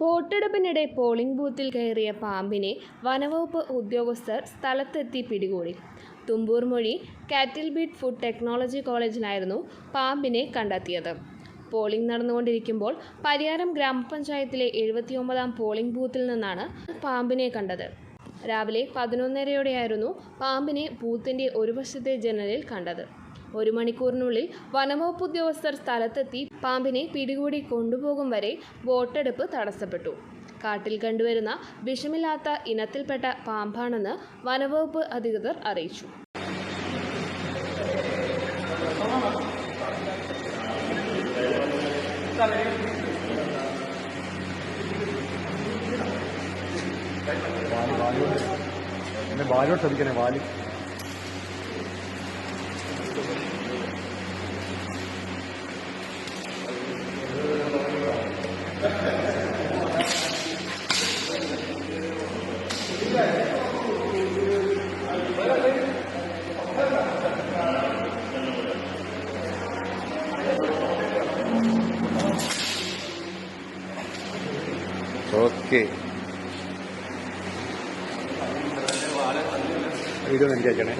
വോട്ടെടുപ്പിനിടെ polling ബൂത്തിൽ കയറിയ പാമ്പിനെ വനവകുപ്പ് ഉദ്യോഗസ്ഥർ സ്ഥലത്തെത്തി പിടികൂടി. തുമ്പൂർ മൊഴി കാറ്റിൽ ബീറ്റ് ഫുഡ് ടെക്നോളജി കോളേജിലായിരുന്നു പാമ്പിനെ കണ്ടെത്തിയത്. പോളിംഗ് നടന്നുകൊണ്ടിരിക്കുമ്പോൾ പരിയാരം ഗ്രാമപഞ്ചായത്തിലെ എഴുപത്തിയൊമ്പതാം പോളിംഗ് ബൂത്തിൽ നിന്നാണ് പാമ്പിനെ കണ്ടത്. രാവിലെ പതിനൊന്നരയോടെയായിരുന്നു പാമ്പിനെ ബൂത്തിന്റെ ഒരു വശത്തെ ജനലിൽ കണ്ടത്. ഒരു മണിക്കൂറിനുള്ളിൽ വനംവകുപ്പ് ഉദ്യോഗസ്ഥർ സ്ഥലത്തെത്തി പാമ്പിനെ പിടികൂടി കൊണ്ടുപോകും വരെ വോട്ടെടുപ്പ് തടസ്സപ്പെട്ടു. കാട്ടിൽ കണ്ടുവരുന്ന വിഷമില്ലാത്ത ഇനത്തിൽപ്പെട്ട പാമ്പാണെന്ന് വനംവകുപ്പ് അധികൃതർ അറിയിച്ചു. വാൽ വാലി. വാലി വാലോട്ട് ശ്രമിക്കണേ വാൽ. ഓക്കെ. വീഡിയോ എനിക്ക് അയക്കണേ